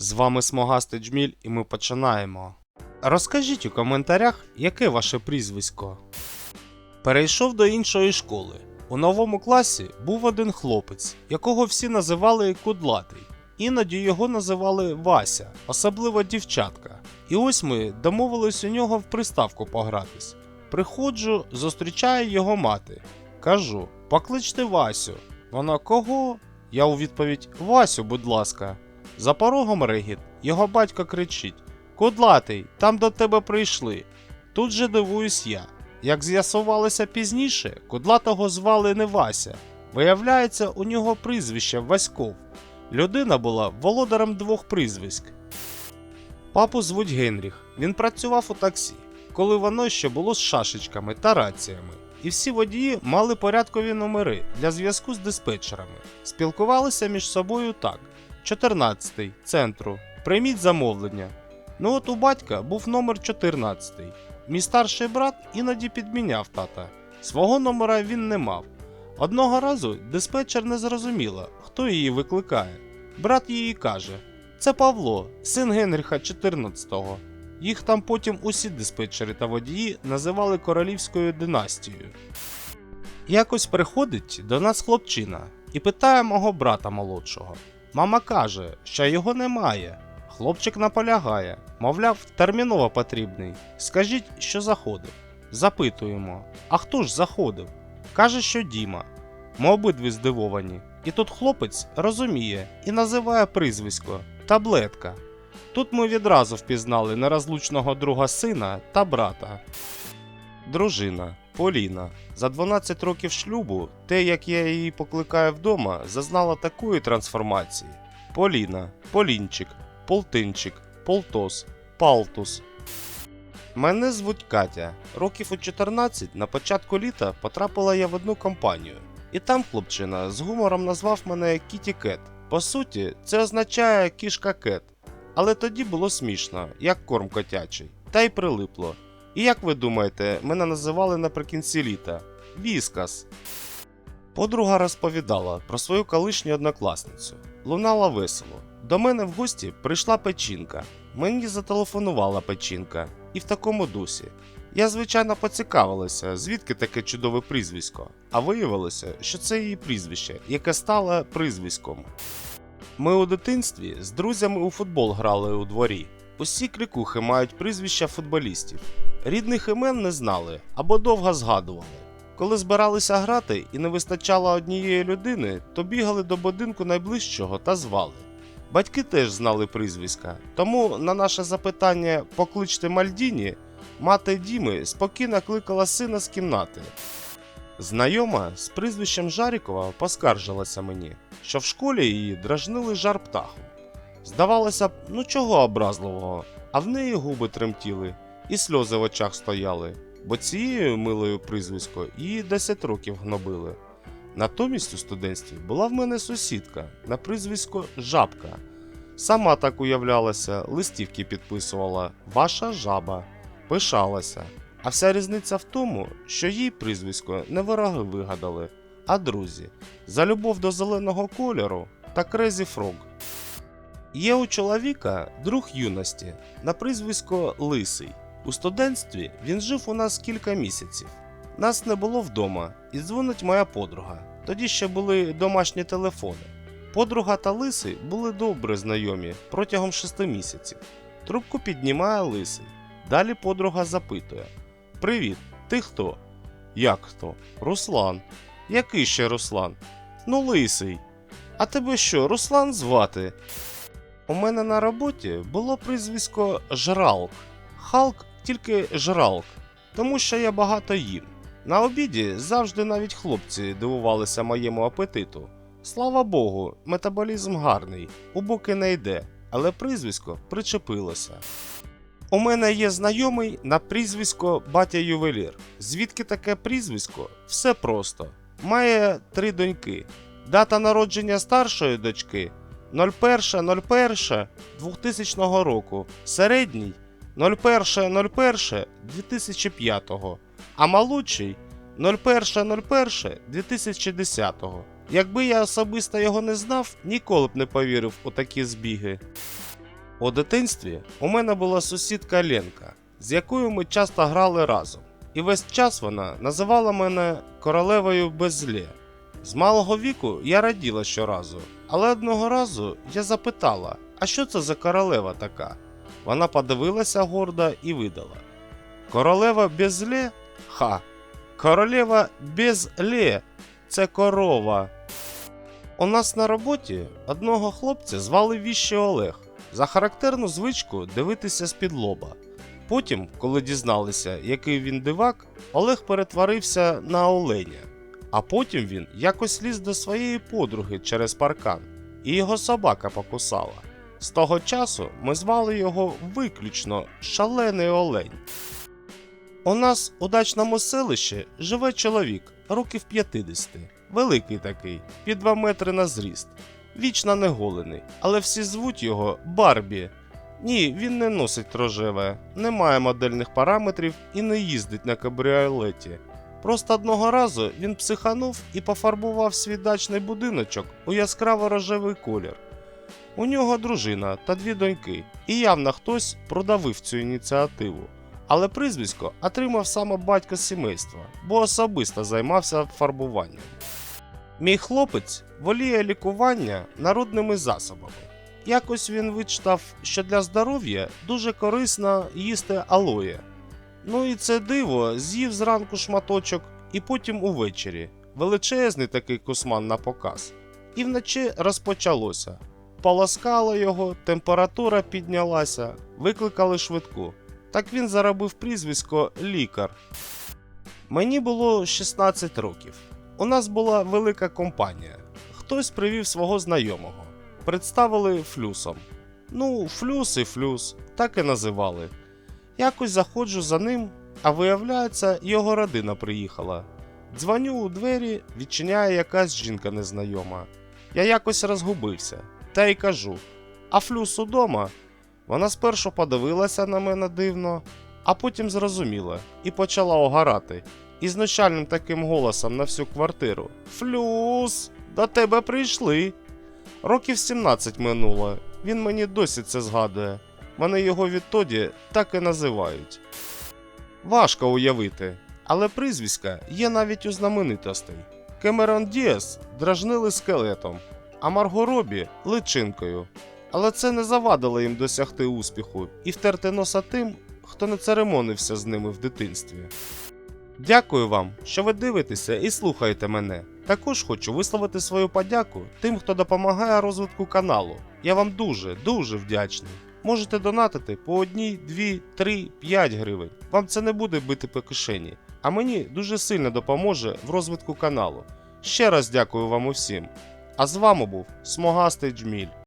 З вами Смогастий Джміль і ми починаємо. Розкажіть у коментарях, яке ваше прізвисько. Перейшов до іншої школи. У новому класі був один хлопець, якого всі називали Кудлатий. Іноді його називали Вася, особливо дівчатка. І ось ми домовились у нього в приставку погратись. Приходжу, зустрічаю його мати. Кажу: покличте Васю. Вона кого? Я у відповідь: Васю, будь ласка. За порогом регіт, його батько кричить: Кудлатий, там до тебе прийшли. Тут же дивуюсь я. Як з'ясувалося пізніше, кудлатого звали не Вася. Виявляється, у нього прізвище Васьков. Людина була володарем двох прізвиськ. Папу звуть Генріх. Він працював у таксі, коли воно ще було з шашечками та раціями. І всі водії мали порядкові номери для зв'язку з диспетчерами. Спілкувалися між собою так: 14 центру. Прийміть замовлення. Ну от у батька був номер 14. Мій старший брат іноді підміняв тата. Свого номера він не мав. Одного разу диспетчер не зрозуміла, хто її викликає. Брат їй каже: Це Павло, син Генріха 14-го. Їх там потім усі диспетчери та водії називали королівською династією. Якось приходить до нас хлопчина і питає мого брата молодшого. Мама каже, що його немає. Хлопчик наполягає, мовляв, терміново потрібний. Скажіть, що заходив. Запитуємо, а хто ж заходив? Каже, що Діма. Ми обидві здивовані. І тут хлопець розуміє і називає прізвисько таблетка. Тут ми відразу впізнали нерозлучного друга сина та брата. Дружина Поліна. За 12 років шлюбу, те, як я її покликаю вдома, зазнала такої трансформації: Поліна, Полінчик, Полтинчик, Полтос, Палтус. Мене звуть Катя. Років у 14 на початку літа потрапила я в одну компанію. І там хлопчина з гумором назвав мене Кіті Кет. По суті, це означає кішка Кет. Але тоді було смішно, як корм котячий, та й прилипло. І як ви думаєте, мене називали наприкінці літа? Віскас. Подруга розповідала про свою колишню однокласницю. Лунала весело. До мене в гості прийшла печінка. Мені зателефонувала печінка. І в такому дусі. Я, звичайно, поцікавилася, звідки таке чудове прізвисько, а виявилося, що це її прізвище, яке стало прізвиськом. Ми у дитинстві з друзями у футбол грали у дворі. Усі крикухи мають прізвища футболістів. Рідних імен не знали або довго згадували. Коли збиралися грати і не вистачало однієї людини, то бігали до будинку найближчого та звали. Батьки теж знали прізвиська, тому на наше запитання покличте Мальдіні, мати Діми спокійно кликала сина з кімнати. Знайома з прізвищем Жарікова поскаржилася мені, що в школі її дражнили жар птахом. Здавалося б, ну чого образливого, а в неї губи тремтіли, і сльози в очах стояли, бо цією милою прізвисько її 10 років гнобили. Натомість у студентстві була в мене сусідка на прізвисько Жабка. Сама так уявлялася, листівки підписувала Ваша жаба, пишалася. А вся різниця в тому, що їй прізвисько не вороги вигадали, а друзі за любов до зеленого кольору та Крезі Фрог. Є у чоловіка друг юності на прізвисько Лисий. У студентстві він жив у нас кілька місяців. Нас не було вдома, і дзвонить моя подруга. Тоді ще були домашні телефони. Подруга та лисий були добре знайомі протягом шести місяців. Трубку піднімає лисий. Далі подруга запитує: Привіт, ти хто? Як хто? Руслан. Який ще Руслан? Ну, лисий. А тебе що, Руслан звати? У мене на роботі було прізвисько Жралк. Халк тільки Жралк, тому що я багато їм. На обіді завжди навіть хлопці дивувалися моєму апетиту. Слава Богу, метаболізм гарний, у боки не йде, але прізвисько причепилося. У мене є знайомий на прізвисько батя ювелір. Звідки таке прізвисько? Все просто. Має три доньки. Дата народження старшої дочки 01.01.2000 року. Середній 01.01.2005, а молодший 01.01.2010. Якби я особисто його не знав, ніколи б не повірив у такі збіги. У дитинстві у мене була сусідка Ленка, з якою ми часто грали разом. І весь час вона називала мене королевою безлє. З малого віку я раділа щоразу, але одного разу я запитала, а що це за королева така? Вона подивилася гордо і видала. Королева безлє? Ха. Королева безлє це корова. У нас на роботі одного хлопця звали Віще Олег за характерну звичку дивитися з-під лоба. Потім, коли дізналися, який він дивак, Олег перетворився на оленя. А потім він якось ліз до своєї подруги через паркан, і його собака покусала. З того часу ми звали його виключно Шалений Олень. У нас у дачному селищі живе чоловік, років 50, великий такий, під 2 метри на зріст, вічно неголений, але всі звуть його Барбі. Ні, він не носить рожеве, не має модельних параметрів і не їздить на кабріолеті. Просто одного разу він психанув і пофарбував свій дачний будиночок у яскраво рожевий колір. У нього дружина та дві доньки, і явно хтось продавив цю ініціативу. Але прізвисько отримав саме батько сімейства, бо особисто займався фарбуванням. Мій хлопець воліє лікування народними засобами. Якось він вичитав, що для здоров'я дуже корисно їсти алоє. Ну і це диво з'їв зранку шматочок і потім увечері. Величезний такий кусман на показ. І вночі розпочалося. Полоскало його, температура піднялася, викликали швидку. Так він заробив прізвисько лікар. Мені було 16 років. У нас була велика компанія. Хтось привів свого знайомого. Представили флюсом. Ну, флюс і флюс, так і називали. Якось заходжу за ним, а виявляється, його родина приїхала. Дзвоню у двері, відчиняє якась жінка незнайома. Я якось розгубився, та й кажу: А флюс удома? Вона спершу подивилася на мене дивно, а потім зрозуміла і почала огорати. І знущальним таким голосом на всю квартиру: Флюс, до тебе прийшли. Років 17 минуло, він мені досі це згадує. Мене його відтоді так і називають. Важко уявити, але прізвиська є навіть у знаменитостей. Кемерон Діас дражнили скелетом, а Марго Робі личинкою. Але це не завадило їм досягти успіху і втерти носа тим, хто не церемонився з ними в дитинстві. Дякую вам, що ви дивитеся і слухаєте мене. Також хочу висловити свою подяку тим, хто допомагає розвитку каналу. Я вам дуже, дуже вдячний. Можете донатити по одній, дві, три, п'ять гривень. Вам це не буде бити по кишені, а мені дуже сильно допоможе в розвитку каналу. Ще раз дякую вам усім. А з вами був Смогастий Джміль.